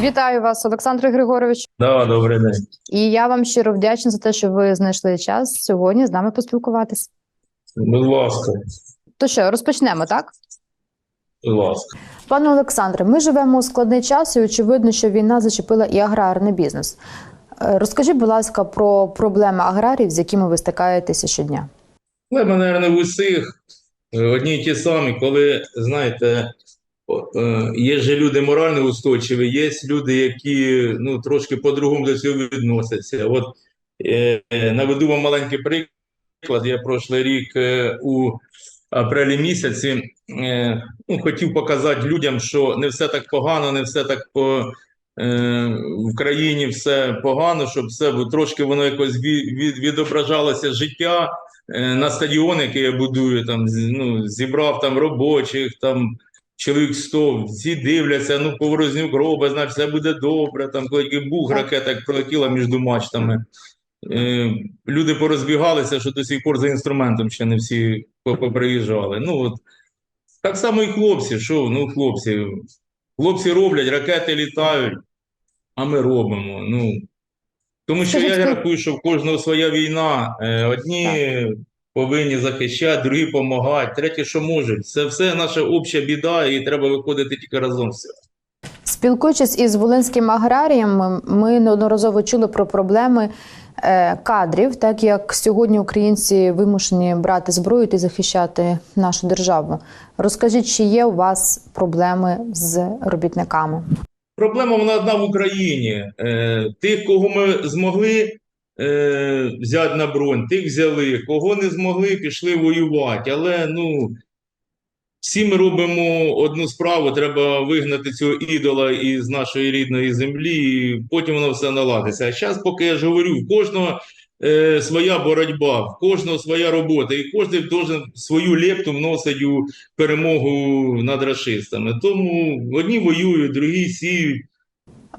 Вітаю вас, Олександр Григорович. Да, добрий день. І я вам щиро вдячна за те, що ви знайшли час сьогодні з нами поспілкуватись. Будь ласка, То що, розпочнемо, так? будь ласка. Пане Олександре, ми живемо у складний час, і очевидно, що війна зачепила і аграрний бізнес. Е, Розкажіть, будь ласка, про проблеми аграріїв, з якими ви стикаєтеся щодня. Проблема, мабуть, в усіх е, одні й ті самі, коли, знаєте, є же люди морально устойчиві, є люди, які ну, трошки по-другому до цього відносяться. От е, е, наведу вам маленький приклад. Я прошлий рік е, у апрелі місяці е, ну, хотів показати людям, що не все так погано, не все так по. е, В країні все погано, щоб все трошки воно якось від, від, відображалося життя, Е, на стадіон, який я будую, там ну, зібрав там робочих, там чоловік 100, всі дивляться, ну Поворознюк робить, значить все буде добре. Там коли бух ракета як пролетіла між мачтами. Е, люди порозбігалися, що до сих пор за інструментом ще не всі поприїжджали. Ну от так само і хлопці, що ну хлопці, хлопці роблять, ракети літають, а ми робимо. Ну тому що Скажіть, я рахую, що в кожного своя війна. Е, Одні повинні захищати, другі допомагати, треті, що можуть. Це все наша обща біда, і треба виходити тільки разом цього. Спілкуючись із волинським аграрієм, ми неодноразово чули про проблеми е, кадрів, так як сьогодні українці вимушені брати зброю і захищати нашу державу. Розкажіть, чи є у вас проблеми з робітниками? Проблема вона одна в Україні. Е, Тих, кого ми змогли е, взяти на бронь, тих взяли, кого не змогли, пішли воювати. Але ну, всі ми робимо одну справу, треба вигнати цього ідола із нашої рідної землі, і потім воно все наладиться. А зараз, поки я ж говорю, в кожного е, своя боротьба, в кожного своя робота, і кожен должен свою лепту вносить у перемогу над рашистами. Тому одні воюють, другі сіють.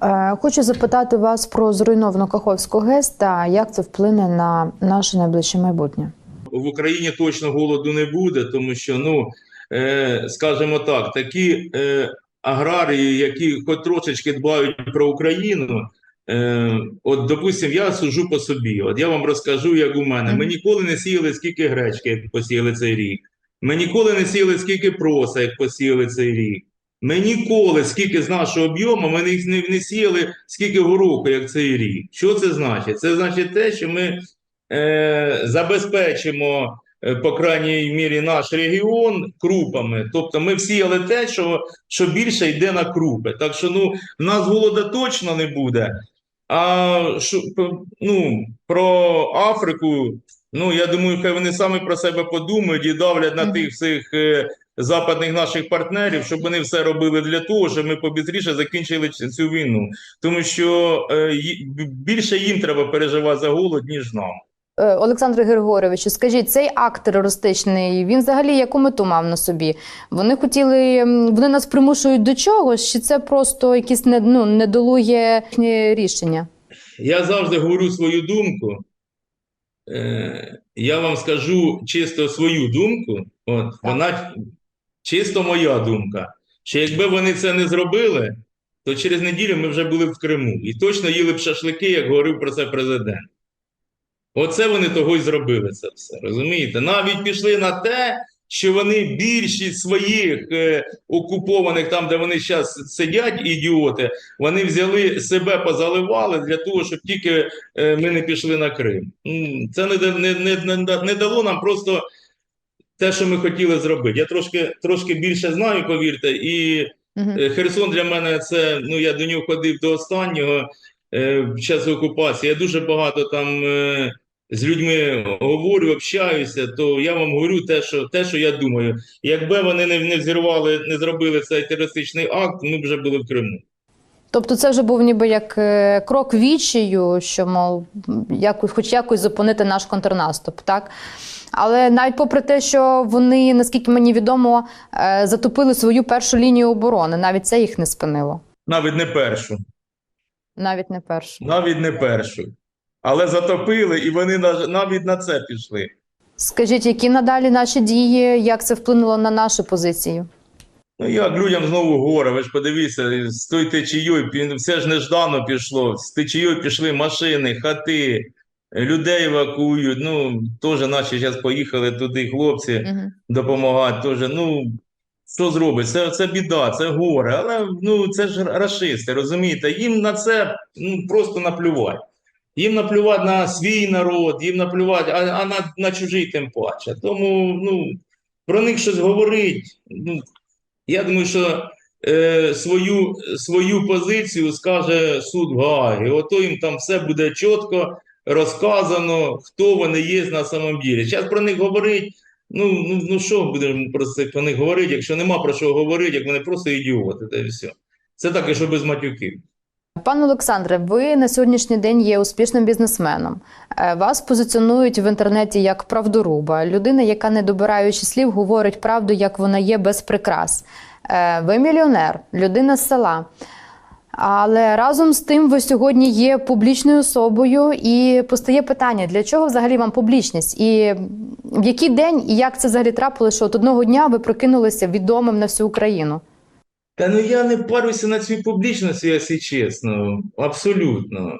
Е, Хочу запитати вас про зруйновану Каховську ГЕС та як це вплине на наше найближче майбутнє. в Україні точно голоду не буде, тому що, ну, е, скажімо так, такі е, аграрії, які хоч трошечки дбають про Україну, е, от, допустим, я сужу по собі. От я вам розкажу, як у мене. Ми ніколи не сіяли скільки гречки, як посіяли цей рік. Ми ніколи не сіяли скільки проса, як посіяли цей рік. Ми ніколи, скільки з нашого об'єму, ми не, не, не сіяли скільки гороху, як цей рік. Що це значить? Це значить те, що ми е, забезпечимо, е, по крайній мірі, наш регіон крупами. Тобто ми всіяли те, що, що більше йде на крупи. Так що ну, в нас голода точно не буде. А що, ну, про Африку, ну я думаю, хай вони самі про себе подумають і давлять на тих всіх е, западних наших партнерів, щоб вони все робили для того, щоб ми побістріше закінчили цю війну. Тому що е, більше їм треба переживати за голод, ніж нам. Е, Олександре Григоровичу, скажіть, цей акт терористичний, він взагалі яку мету мав на собі? Вони хотіли, вони нас примушують до чогось, чи це просто якісь не, ну, недолуге рішення? Я завжди говорю свою думку. Е, я вам скажу чисто свою думку. От, вона чисто моя думка. Що якби вони це не зробили, то через неділю ми вже були в Криму. І точно їли б шашлики, як говорив про це президент. Оце вони того й зробили це все. Розумієте? Навіть пішли на те, що вони більшість своїх е, окупованих, там, де вони зараз сидять, ідіоти, вони взяли себе позаливали для того, щоб тільки е, ми не пішли на Крим. Це не, не, не, не дало нам просто те, що ми хотіли зробити. Я трошки, трошки більше знаю, повірте, і. Е, Херсон для мене це, ну я до нього ходив до останнього е, в час окупації. Я дуже багато там е, з людьми говорю, общаюся, то я вам говорю те, що те, що я думаю. Якби вони не, не взірвали, не зробили цей терористичний акт, ми б вже були в Криму. Тобто це вже був ніби як е, крок відчаю, що мов якось, хоч якось зупинити наш контрнаступ, так? Але навіть попри те, що вони, наскільки мені відомо, е, затопили свою першу лінію оборони, навіть це їх не спинило. Навіть не першу, Навіть не першу. навіть не першу. Але затопили, і вони навіть на це пішли. Скажіть, які надалі наші дії, як це вплинуло на нашу позицію? Ну як людям знову горе, ви ж подивіться, з тою течією, все ж неждано пішло, з течією пішли машини, хати, людей евакуюють, ну, теж наші зараз поїхали туди хлопці Угу. допомагати, теж, ну, що зробить? Це, це біда, це горе, але ну, це ж рашисти, розумієте? Їм на це ну, просто наплювати. Їм наплювати на свій народ, їм наплювати, а, а на, на чужий тим паче. Тому ну, про них щось говорить. Ну, я думаю, що е, свою, свою позицію скаже суд в Гаагі. Ото їм там все буде чітко розказано, хто вони є на самом ділі. Зараз про них говорить. Ну, ну, ну що будемо про це про них говорити, якщо нема про що говорити, як вони просто ідіоти, та і все. Це так, і що без матюків. Пане Олександре, ви на сьогоднішній день є успішним бізнесменом. Е, Вас позиціонують в інтернеті як правдоруба, людина, яка, не добираючи слів, говорить правду, як вона є, без прикрас. Е, Ви мільйонер, людина з села. Але разом з тим ви сьогодні є публічною особою, і постає питання: для чого взагалі вам публічність? І в який день і як це взагалі трапилося, що от одного дня ви прокинулися відомим на всю Україну? Та ну я не парюся на цій публічності, якщо чесно. Абсолютно.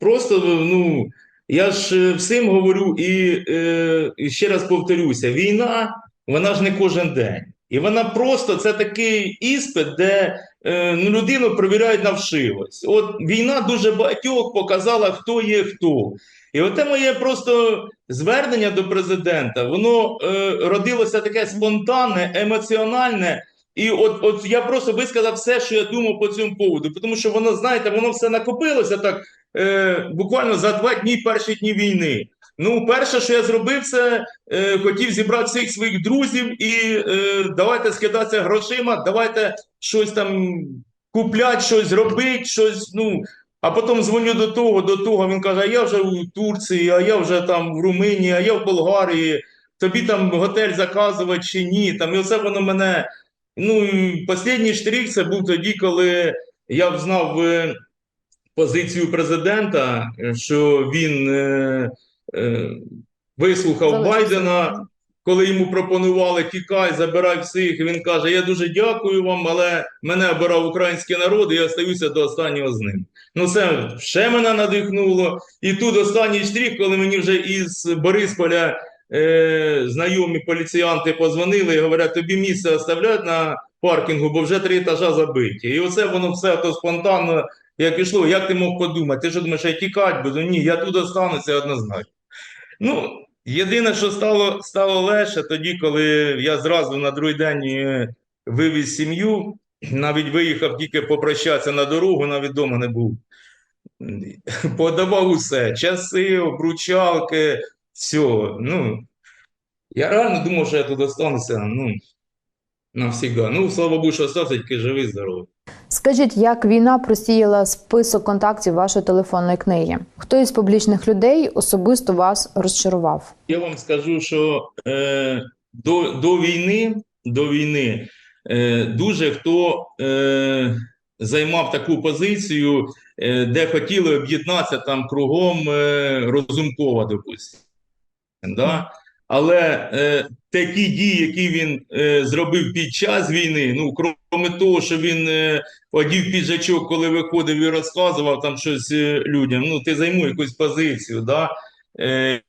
Просто, ну, я ж е, всім говорю і, е, і ще раз повторюся: війна, вона ж не кожен день. І вона просто це такий іспит, де е, ну, людину перевіряють на вшивость. От війна дуже багатьох показала, хто є хто. І оте моє просто звернення до президента, воно е, родилося таке спонтанне, емоціональне. І от, от я просто висказав все, що я думав по цьому поводу, тому що воно, знаєте, воно все накопилося так е, буквально за два дні перші дні війни. Ну, перше, що я зробив, це е, хотів зібрати всіх своїх друзів і е, давайте скидатися грошима, давайте щось там купляти, щось робити, щось. Ну, а потім дзвоню до того, до того. Він каже: а я вже у Турції, а я вже там в Румунії, а я в Болгарії. Тобі там готель заказувати чи ні. Там, і оце воно мене. Ну, останній штрих це був тоді, коли я знав е, позицію президента, що він е, вислухав Залишився. Байдена, коли йому пропонували тікай, забирай всіх. Він каже: Я дуже дякую вам, але мене обирав український народ, і я остаюся до останнього з ним. Ну, це ще мене надихнуло. І тут останній штрих, коли мені вже із Борисполя е, знайомі поліціянти позвонили і говорять, тобі місце оставляють на паркінгу, бо вже три етажа забиті. І оце воно все то спонтанно як ішло. Як ти мог подумати? Ти що думаєш, я тікати буду? Ні, я тут остануся однозначно. Ну, єдине, що стало, стало легше тоді, коли я зразу на другий день е, вивіз сім'ю, навіть виїхав тільки попрощатися на дорогу, навіть вдома не був. Подавав усе, часи, обручалки, все. Ну, я реально думав, що я тут остануся, ну, навсігда. Ну, слава Богу, що остався, тільки живий, здоровий. Скажіть, як війна просіяла список контактів вашої телефонної книги? Хто із публічних людей особисто вас розчарував? Я вам скажу, що е, до, до війни, до війни е, дуже хто е, займав таку позицію, е, де хотіли об'єднатися там кругом е, Розумкова, допустимо. Да? Але е, такі дії, які він е, зробив під час війни, ну, крім того, що він е, одів піджачок, коли виходив і розказував там щось е, людям, ну, ти займу якусь позицію, да? Е,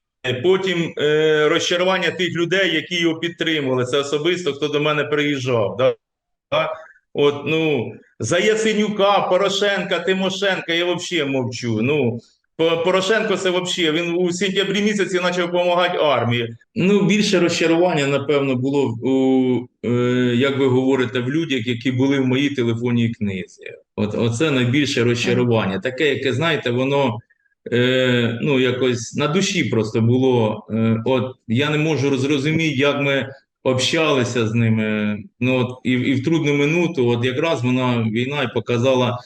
Потім е, розчарування тих людей, які його підтримували. Це особисто, хто до мене приїжджав. Да? От, ну, за Яценюка, Порошенка, Тимошенка я взагалі мовчу. Ну, Порошенко це взагалі, він у сентябрі місяці почав допомагати армії. Ну, більше розчарування, напевно, було у, е, як ви говорите, в людях, які були в моїй телефонній книзі. От, оце найбільше розчарування. Таке, яке, знаєте, воно е, ну, якось на душі просто було. Е, от я не можу зрозуміти, як ми общалися з ними. Ну, от, і, і в трудну минуту, от якраз вона війна і показала,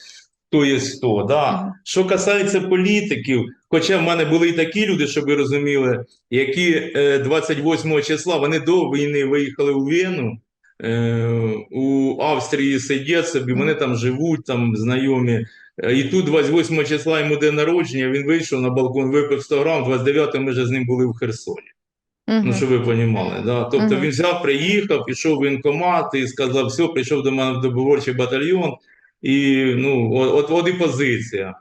хто є хто. Да. Мгм. Що касається політиків, хоча в мене були і такі люди, щоб ви розуміли, які е, 28 числа вони до війни виїхали у Вену. Е, у Австрії сидять собі, вони там живуть, там знайомі. Е, І тут 28 числа йому день народження, він вийшов на балкон, випив 100 грам, 29 ми вже з ним були в Херсоні. Ну, щоб ви розуміли, да? Тобто Мгм. він взяв, приїхав, пішов в воєнкомат і сказав, все, прийшов до мене в добровольчий батальйон, і ну, от, от, і позиція.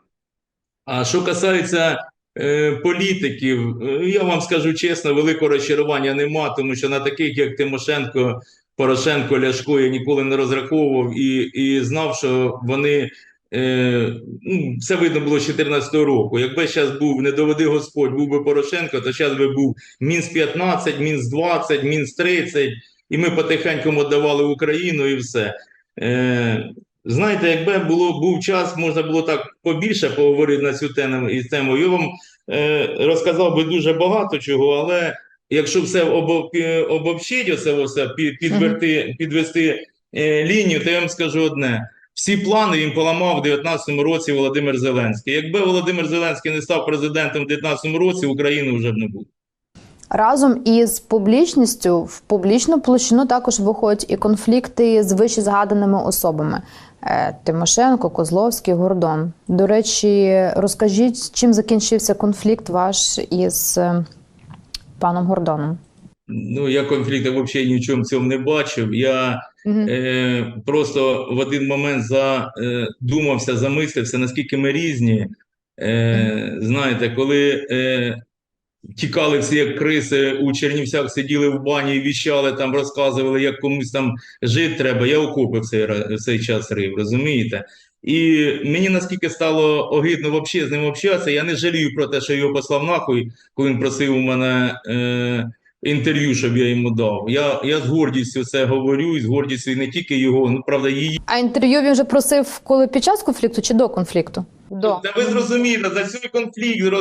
А що касається е, політиків, е, я вам скажу чесно, великого розчарування нема, тому що на таких, як Тимошенко, Порошенко, Ляшко, я ніколи не розраховував і, і знав, що вони. Е, ну, це видно було з 2014 року. Якби зараз був, не доведи Господь, був би Порошенко, то зараз би був мінус 15, мінус 20, мінус 30, і ми потихеньку віддавали Україну і все. Е, знаєте, якби було, був час, можна було так побільше поговорити на цю тему із темою. Я вам е, розказав би дуже багато чого, але якщо все обо- пі- обобщити, оце все, підверти, підвести е, лінію, то я вам скажу одне. Всі плани він поламав у 2019 році Володимир Зеленський. Якби Володимир Зеленський не став президентом у 2019 році, України вже б не було. Разом із публічністю в публічну площину також виходять і конфлікти з вище згаданими особами: Тимошенко, Козловський, Гордон. До речі, розкажіть, чим закінчився конфлікт ваш із е, паном Гордоном? Ну, я конфлікту взагалі ні в чому цьому не бачив. Я Мгм. е, просто в один момент задумався, замислився, наскільки ми різні. Е, знаєте, коли е, тікали всі як криси у Чернівцях, сиділи в бані і віщали, там розказували, як комусь там жити треба, я окопи цей, цей час рив, розумієте? І мені наскільки стало огидно вообще з ним общатися, я не жалію про те, що його послав нахуй, коли він просив у мене е, інтерв'ю, щоб я йому дав. Я, я з гордістю це говорю, і з гордістю і не тільки його, ну правда, її. А інтерв'ю він вже просив коли під час конфлікту чи до конфлікту? До. Та ви зрозумієте, за цей конфлікт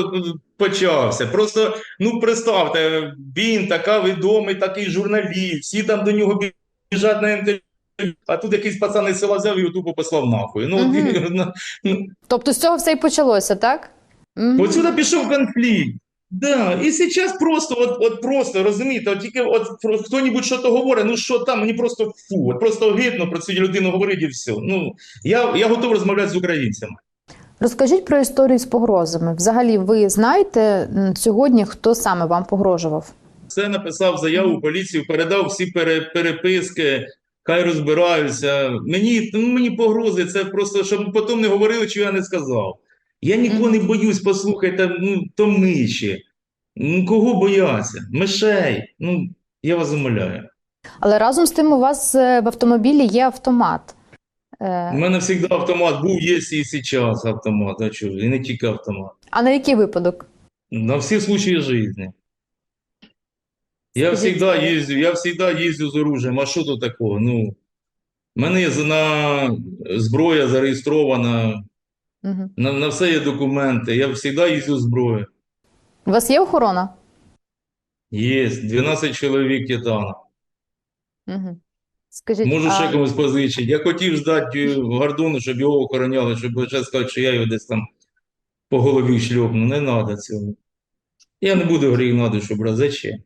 почався. Просто ну представте, він така відомий, такий журналіст, всі там до нього біжать на інтерв'ю, а тут якийсь пацан із села взяв і тупо послав нахуй. Ну, ну, Тобто з цього все і почалося, так? Мгм. Отсюда пішов конфлікт. Да, і зараз просто, от, от просто, розумієте, от тільки от про- хто-небудь що то говорить, ну що там, мені просто фу, от просто огидно про цю людину говорити і все. Ну, я, я готовий розмовляти з українцями. Розкажіть про історію з погрозами. Взагалі, ви знаєте сьогодні, хто саме вам погрожував? Все написав заяву поліцію, передав всі переписки, хай розбираються. Мені, ну, мені погрози, це просто, щоб потім не говорили, що я не сказав. Я нікого не боюсь, послухайте, ну, то миші. Ну, кого бояться? Мишей. Ну, я вас умоляю. Але разом з тим у вас е, в автомобілі є автомат. У Е, мене завжди автомат був, є і зараз автомат, а чого? І не тільки автомат. А на який випадок? На всі случаї життя. Я завжди їздю, я завжди їздю з оружием. А що тут такого? Ну, в мене є на зброя зареєстрована, Угу. на, на все є документи. Я завжди їздю з зброєю. У вас є охорона? Є 12 чоловік титана. Угу. Скажіть, Можу а... ще комусь позичити. Я хотів здати Гордону, щоб його охороняли, щоб лише сказати, що я його десь там по голові шльопну. Не треба цього. Я не буду гріх на душу брати.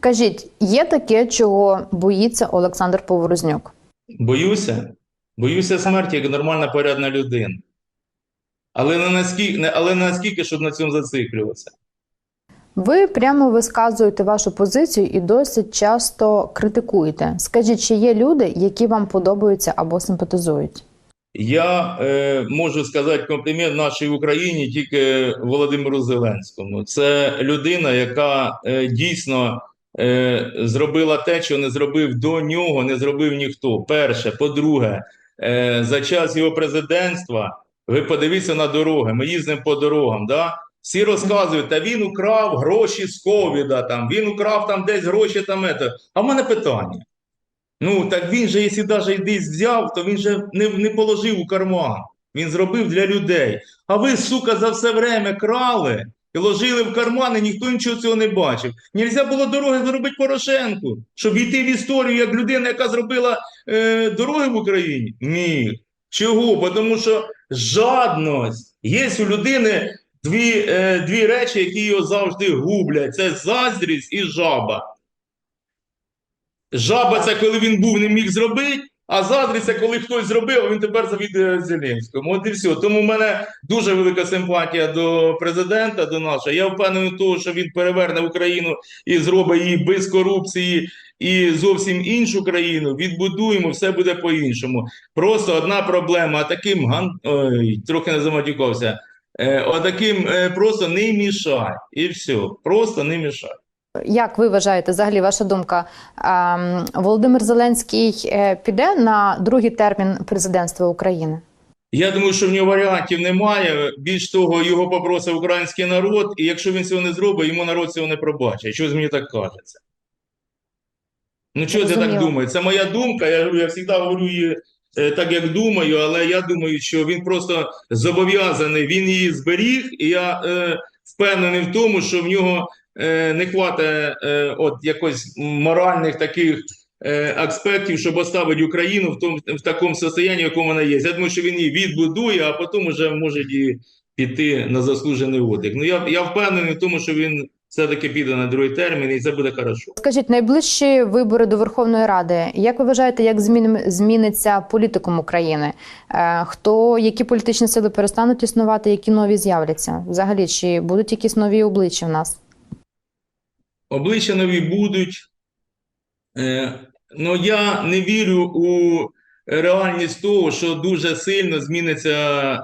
Кажіть, є таке, чого боїться Олександр Поворознюк? Боюся. Боюся смерті як нормальна порядна людина. Але не наскільки, але не наскільки, щоб на цьому зациклюватися. Ви прямо висказуєте вашу позицію і досить часто критикуєте. Скажіть, чи є люди, які вам подобаються або симпатизують? Я е, можу сказати комплімент нашій Україні тільки Володимиру Зеленському. Це людина, яка е, дійсно е, зробила те, що не зробив до нього, не зробив ніхто. Перше, по-друге, е, за час його президентства, ви подивіться на дороги. Ми їздимо по дорогам. Да? Всі розказують, та він украв гроші з ковіда, там він украв там десь гроші там. ето. А в мене питання. Ну, так він же, якщо навіть десь взяв, то він же не, не положив у карман. Він зробив для людей. А ви, сука, за все время крали і ложили в карман, і ніхто нічого цього не бачив. Нельзя було дороги зробити Порошенку, щоб йти в історію як людина, яка зробила е, дороги в Україні? Ні. Чого? Тому що жадність. Є у людини дві, е, дві речі, які його завжди гублять: це заздрість і жаба. Жаба це коли він був, не міг зробити, А заздриться, коли хтось зробив, а він тепер завідує Зеленському. От і все. Тому в мене дуже велика симпатія до президента, до нашого. Я впевнений тому, що він переверне Україну і зробить її без корупції і зовсім іншу країну. Відбудуємо, все буде по-іншому. Просто одна проблема, таким ган... Ой, трохи не заматюкався. Е, отаким е, просто не мішай. І все. Просто не мішай. Як ви вважаєте, взагалі ваша думка? ем, Володимир Зеленський е, піде на другий термін президентства України? Я думаю, що в нього варіантів немає. Більш того, його попросив український народ, і якщо він цього не зробить, йому народ цього не пробачить. Щось мені так кажеться. Ну, чого ти так думаєш? Це моя думка. Я я завжди говорю її так, як думаю, але я думаю, що він просто зобов'язаний, він її зберіг, і я е, впевнений в тому, що в нього е, не хватає е, от якось моральних таких е, аспектів, щоб оставити Україну в тому в такому стані, в якому вона є. Я думаю, що він її відбудує, а потім вже може і піти на заслужений отдих. Ну я, я впевнений в тому, що він все-таки піде на другий термін, і це буде хорошо. Скажіть, найближчі вибори до Верховної Ради. Як ви вважаєте, як змін, зміниться політикум України? Е, Хто які політичні сили перестануть існувати, які нові з'являться? Взагалі, чи будуть якісь нові обличчя в нас? Обличчя нові будуть. Е, ну, я не вірю у реальність того, що дуже сильно зміниться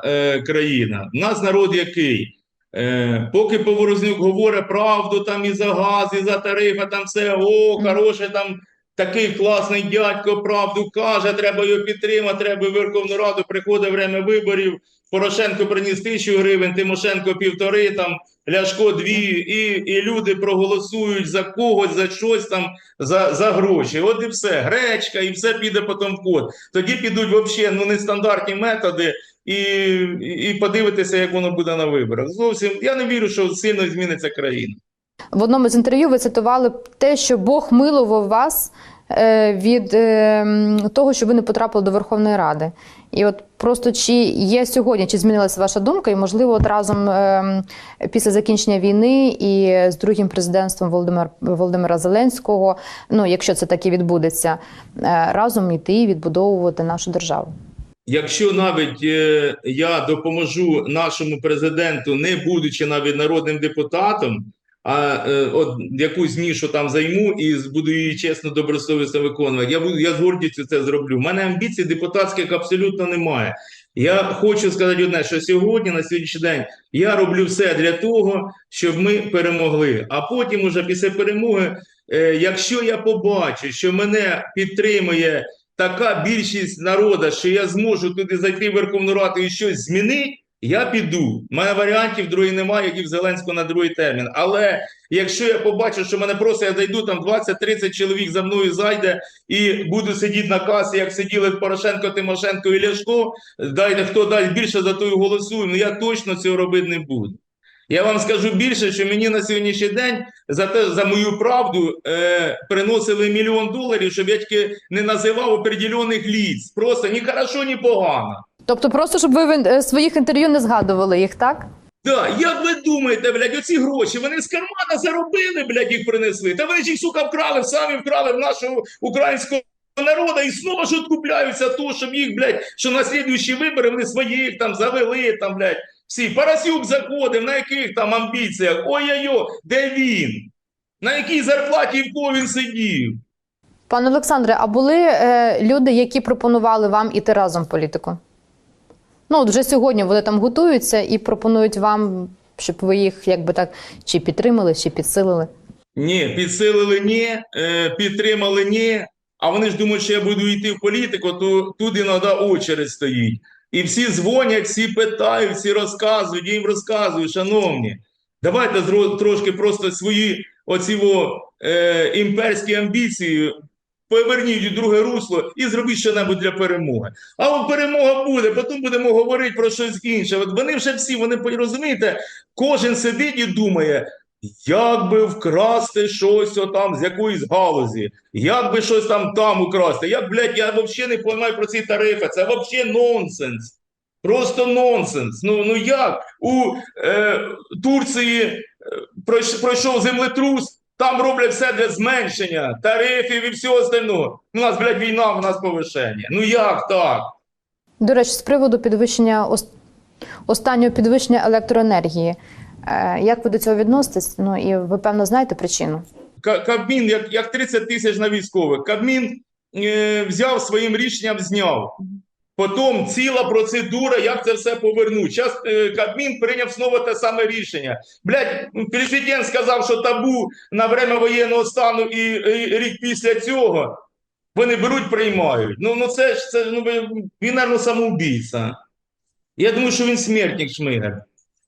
е, країна. У нас народ який? Е, поки Поворознюк говорить правду там і за газ, і за тарифи, там все, о, хороше, там такий класний дядько правду каже, треба його підтримати, треба в Верховну Раду, приходить время виборів, Порошенко приніс тисячу гривень, Тимошенко півтори, там Ляшко дві, і, і люди проголосують за когось, за щось там, за, за гроші. От і все, гречка, і все піде потім в код. Тоді підуть взагалі ну, нестандартні методи, і, і подивитися, як воно буде на виборах. Зовсім я не вірю, що сильно зміниться країна. В одному з інтерв'ю ви цитували те, що Бог милував вас е, від е, того, що ви не потрапили до Верховної Ради. І от просто чи є сьогодні, чи змінилася ваша думка, і можливо, от разом е, після закінчення війни і з другим президентством Володимир, Володимира Зеленського, ну якщо це таки відбудеться, разом йти і відбудовувати нашу державу. Якщо навіть е, я допоможу нашому президенту, не будучи навіть народним депутатом, а е, от якусь нішу там займу і буду її чесно, добросовісно виконувати, я буду я з гордістю це зроблю. У мене амбіцій депутатських абсолютно немає. Я хочу сказати одне, що сьогодні, на сьогоднішній день, я роблю все для того, щоб ми перемогли. А потім, уже після перемоги, е, якщо я побачу, що мене підтримує така більшість народу, що я зможу туди зайти в Верховну Раду і щось змінити, я піду. У мене варіантів другої немає, як і в Зеленського на другий термін. Але якщо я побачу, що мене просто я зайду, там 20-30 чоловік за мною зайде і буду сидіти на касі, як сиділи Порошенко, Тимошенко і Ляшко, дайте хто дасть більше за той голосую. Ну я точно цього робити не буду. Я вам скажу більше, що мені на сьогоднішній день за те, за мою правду е, приносили мільйон доларів, щоб я тільки не називав определених ліц. Просто ні хорошо, ні погано. Тобто, просто щоб ви в е, своїх інтерв'ю не згадували їх, так? Так, як ви думаєте, блядь, оці гроші, вони з кармана заробили, блядь, їх принесли. Та ви ж їх, сука, вкрали, самі вкрали в нашого українського народу і знову ж откупляються то, щоб їх, блядь, що на слідуючі вибори вони своїх там завели, там, блядь, всі. Парасюк заходив, на яких там амбіціях? Ой-ой-ой, де він? На якій зарплаті в кого він сидів? Пане Олександре, а були е, люди, які пропонували вам іти разом в політику? Ну, от вже сьогодні вони там готуються і пропонують вам, щоб ви їх якби так чи підтримали, чи підсилили. Ні, підсилили ні, е, підтримали ні. А вони ж думають, що я буду йти в політику, то тут іноді очередь стоїть. І всі дзвонять, всі питають, всі розказують, їм розказую, шановні, давайте трошки просто свої оці во, е, імперські амбіції поверніть у друге русло і зробіть щось для перемоги. А от перемога буде, потім будемо говорити про щось інше. От вони вже всі, вони розумієте, кожен сидить і думає, як би вкрасти щось отам з якоїсь галузі, як би щось там там украсти. Як, блядь, я взагалі не розумію про ці тарифи. Це взагалі нонсенс. Просто нонсенс. Ну, ну як у е, Турції е, пройшов землетрус, Там роблять все для зменшення тарифів і всього остального. У нас, блядь, війна, у нас повишення. Ну як так? До речі, з приводу підвищення останнього підвищення електроенергії. Е, Як ви до цього відноситесь? Ну і ви певно знаєте причину. Кабмін, як, як 30 тисяч на військових, Кабмін е, взяв своїм рішенням, зняв. Потім ціла процедура, як це все повернути. Зараз е, Кабмін прийняв знову те саме рішення. Блядь, президент сказав, що табу на время воєнного стану і, і рік після цього вони беруть, приймають. Ну, ну це ж це, ну, він, мабуть, самоубійця. Я думаю, що він смертник Шмигаль.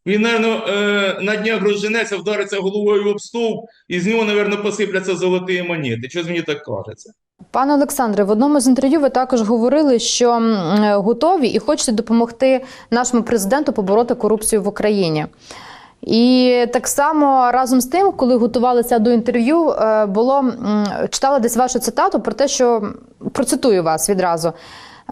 Він, мабуть, е, на днях розженеться, вдариться головою об стовп, і з нього, мабуть, посипляться золоті монети. Щось мені так кажеться. Пане Олександре, в одному з інтерв'ю ви також говорили, що е, готові і хочете допомогти нашому президенту побороти корупцію в Україні. І так само разом з тим, коли готувалися до інтерв'ю, е, було читала десь вашу цитату про те, що процитую вас відразу.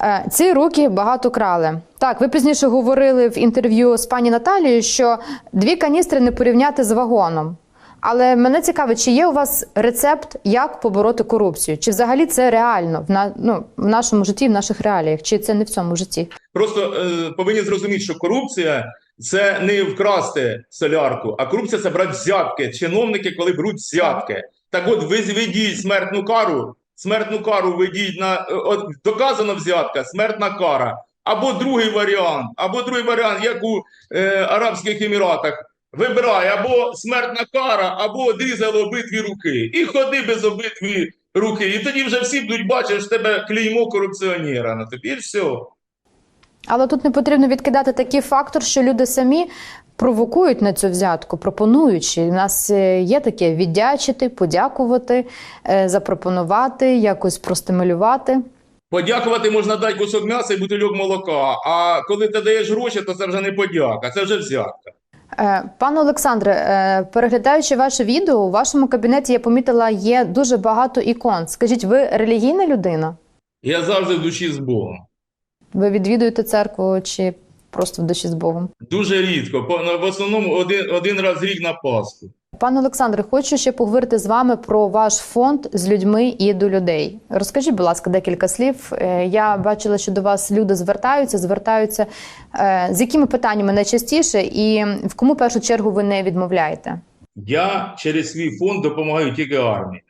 Е, Ці руки багато крали. Так, ви пізніше говорили в інтерв'ю з пані Наталією, що дві каністри не порівняти з вагоном. Але мене цікавить, чи є у вас рецепт, як побороти корупцію? Чи взагалі це реально в на ну в нашому житті, в наших реаліях? Чи це не в цьому житті? Просто е, повинні зрозуміти, що корупція це не вкрасти солярку, а корупція це брати взятки. Чиновники, коли беруть взятки. Так от ви ведіть смертну кару, смертну кару ведіть на е, от, доказана взятка, смертна кара. Або другий варіант, або другий варіант, як у е, Арабських Еміратах. Вибирай або смертна кара, або одрізали обидві руки. І ходи без обидві руки. І тоді вже всі будуть бачити, що в тебе клеймо корупціонера на тобі. І все. Але тут не потрібно відкидати такий фактор, що люди самі провокують на цю взятку, пропонуючи. У нас е, є таке віддячити, подякувати, е, запропонувати, якось простимулювати. Подякувати можна дати кусок м'яса і бутильок молока. А коли ти даєш гроші, то це вже не подяка, це вже взятка. Е, Пане Олександре, переглядаючи ваше відео, у вашому кабінеті я помітила, є дуже багато ікон. Скажіть, ви релігійна людина? Я завжди в душі з Богом. Ви відвідуєте церкву чи просто в душі з Богом? Дуже рідко. Ну, В основному один, один раз в рік на Пасху. Пане Олександре, хочу ще поговорити з вами про ваш фонд з людьми і до людей. Розкажіть, будь ласка, декілька слів. Е, Я бачила, що до вас люди звертаються, звертаються е, з якими питаннями найчастіше, і в кому першу чергу ви не відмовляєте? Я через свій фонд допомагаю тільки армії.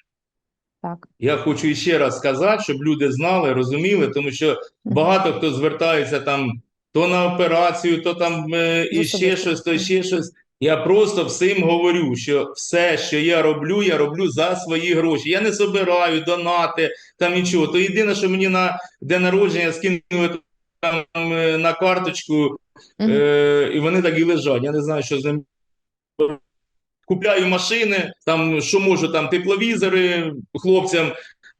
Так. Я хочу ще раз сказати, щоб люди знали, розуміли, тому що багато хто звертається там то на операцію, то там е, і ще щось, то ще щось. Я просто всім говорю, що все, що я роблю, я роблю за свої гроші. Я не собираю донати, там нічого. То єдине, що мені на день народження скинули там е, на карточку, е, і вони так і лежать. Я не знаю, що з ним. Купляю машини, там що можу, там тепловізори хлопцям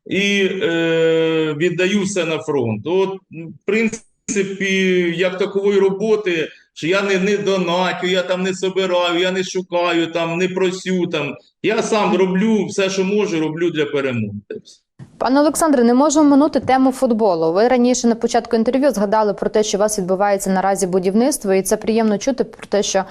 і е, віддаю все на фронт. От, в принципі, як такової роботи, що я не, не донатю, я там не собираю, я не шукаю, там не просю. Там. Я сам роблю все, що можу, роблю для перемоги. Пане Олександре, не можу минути тему футболу. Ви раніше на початку інтерв'ю згадали про те, що у вас відбувається наразі будівництво, і це приємно чути про те, що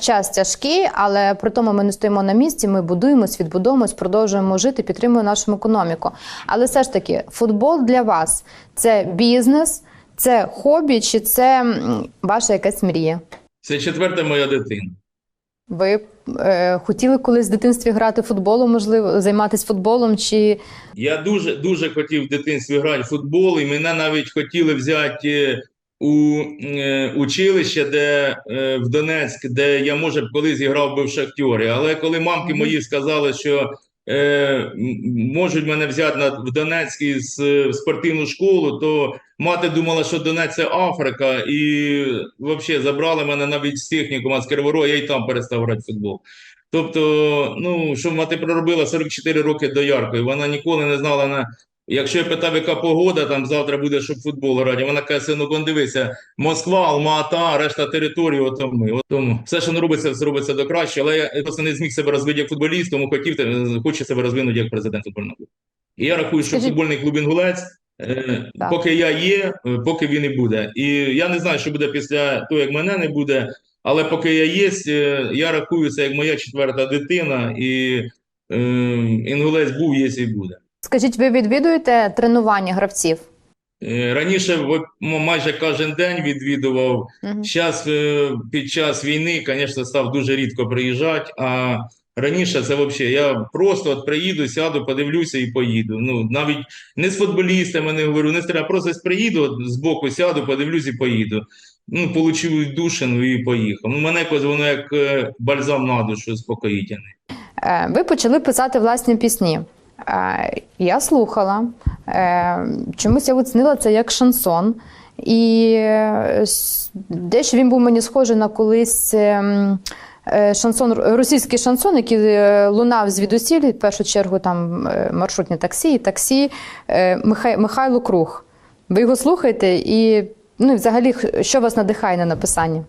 час тяжкий, але при тому ми не стоїмо на місці. Ми будуємось, відбудовуємось, продовжуємо жити, підтримуємо нашу економіку. Але все ж таки, футбол для вас це бізнес, це хобі, чи це ваша якась мрія? Це четверта моя дитина. Ви е, хотіли колись в дитинстві грати футболом, можливо, займатися футболом, чи Я дуже дуже хотів в дитинстві грати в футбол, і мене навіть хотіли взяти е, у е, училище, де е, в Донецьк, де я може б колись грав би в Шахтьорі. Але коли мамки мої сказали, що е, можуть мене взяти на в Донецьк із е, в спортивну школу, то мати думала, що Донець це Африка, і взагалі забрали мене навіть з технікума з Криворога, я й там перестав грати в футбол. Тобто, ну, що мати проробила 44 роки до Яркої, вона ніколи не знала на. Якщо я питав, яка погода там завтра буде, щоб футбол грати, вона каже, сину, дивися, Москва, Алма-Ата, решта території, ото ми. От тому все, що не робиться, все робиться до краще, але я просто не зміг себе розвити як футболіст, тому хотів, е, хочу себе розвинути як президент футбольного клубу. І я рахую, що футбольний клуб «Інгулець», е, поки я є, е, поки він і буде. І я не знаю, що буде після того, як мене не буде, але поки я є, е, я рахую це як моя четверта дитина, і е, інгулець був, є і буде. Скажіть, ви відвідуєте тренування гравців? Е, Раніше майже кожен день відвідував. Зараз під час війни, звісно, став дуже рідко приїжджати, а раніше це взагалі я просто от приїду, сяду, подивлюся і поїду. Ну, навіть не з футболістами не говорю, не треба, просто приїду, от збоку сяду, подивлюсь і поїду. Ну, получив душину і поїхав. Ну, мене якось воно як е, бальзам на душу спокоїтельний. Е, Ви почали писати власні пісні. Я слухала. Е, Чомусь я оцінила це як шансон. І е, дещо він був мені схожий на колись ем, е, шансон, російський шансон, який лунав звідусіль, в першу чергу там маршрутні таксі, і таксі Михай- Михайло Круг. Ви його слухаєте і ну, взагалі, що вас надихає на написання?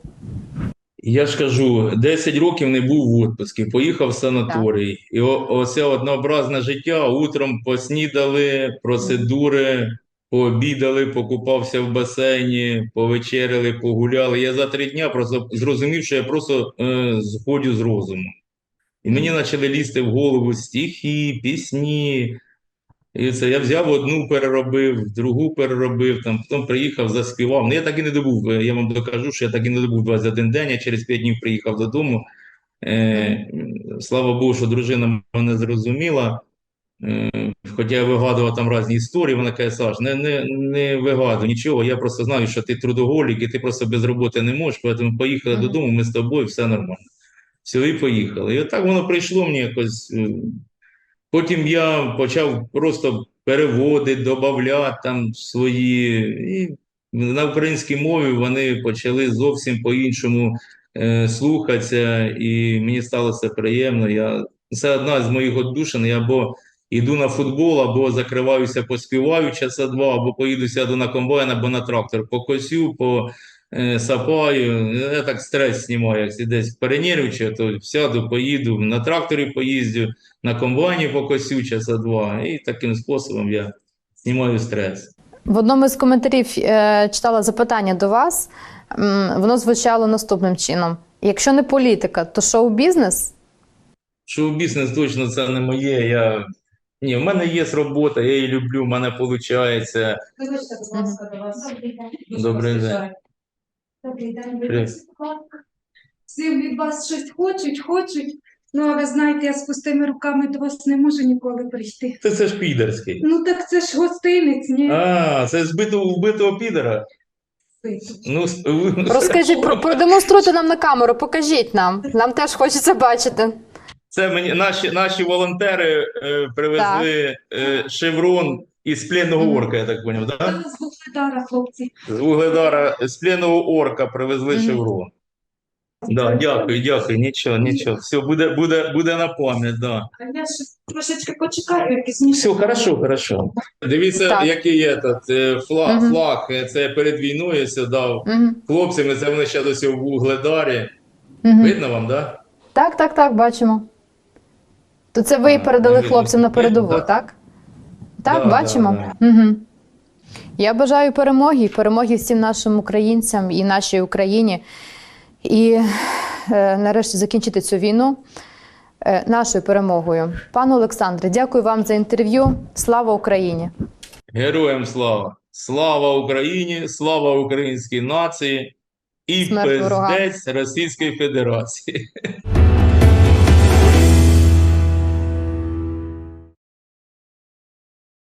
Я ж кажу, 10 років не був в відпуску, поїхав в санаторій. І оце однообразне життя. Утром поснідали, процедури, пообідали, покупався в басейні, повечеряли, погуляли. Я за три дня просто зрозумів, що я просто е, зходю з розуму. І мені почали лізти в голову стихи, пісні. І це я взяв одну, переробив, другу переробив, там, потім приїхав, заспівав. Ну, я так і не добув, е, я вам докажу, що я так і не добув 21 день, я через 5 днів приїхав додому. Е, слава Богу, що дружина мене зрозуміла. Е, хоча я вигадував там різні історії, вона каже, Саш, не, не, не вигадуй нічого, я просто знаю, що ти трудоголік і ти просто без роботи не можеш, тому поїхали додому, ми з тобою, все нормально. Все, і поїхали. І отак воно прийшло мені якось. Потім я почав просто переводити, додавати там свої. І на українській мові вони почали зовсім по-іншому е, слухатися, і мені стало це приємно. Я, це одна з моїх отдушин. Я або йду на футбол, або закриваюся, поспіваю часа два, або поїду сяду на комбайн, або на трактор, по е, сапаю. Я так стрес знімаю, якщо десь перенервничаю, то сяду, поїду, на тракторі поїздю на комбайні покосю часа два, і таким способом я знімаю стрес. В одному з коментарів е, читала запитання до вас. Воно звучало наступним чином: якщо не політика, то шоу-бізнес? Шоу-бізнес точно це не моє. Я... Ні, в мене є робота, я її люблю, в мене виходить. Вибачте, будь ласка, до вас. Добрий день. Добрий день. Привіт. Всі від вас щось хочуть, хочуть. Ну, а ви знаєте, я з пустими руками до вас не можу ніколи прийти. Це, це ж підерський. Ну так це ж гостинець, ні? А, це збитого вбитого підера. Ну, с- ви- Розкажіть, про, продемонструйте нам на камеру, покажіть нам. Нам теж хочеться бачити. Це мені наші, наші волонтери е, привезли е, шеврон із пленного орка, я так поняв, Це да? з Вугледара, хлопці. З Угледара, з пленного орка привезли шеврон. Да, дякую, дякую, нічого, нічого. Все, буде, буде, буде на пам'ять, да. А я ще трошечки почекаю, пізніше. Все, хорошо, хорошо. Дивіться, Так. який є тут е, флаг, Мгм. флаг. е, Це перед війною я дав Мгм. хлопцям, це вони ще досі в Угледарі. Мгм. Видно вам, да? Так, так, так, бачимо. То це ви А, передали видно. хлопцям на передову, Да. так? Так, Да, бачимо. да, Угу. Я бажаю перемоги, перемоги всім нашим українцям і нашій Україні. І е, нарешті закінчити цю війну е, нашою перемогою. Пане Олександре, дякую вам за інтерв'ю. Слава Україні! Героям слава! Слава Україні, слава українській нації і Смерть пиздець Російської Федерації.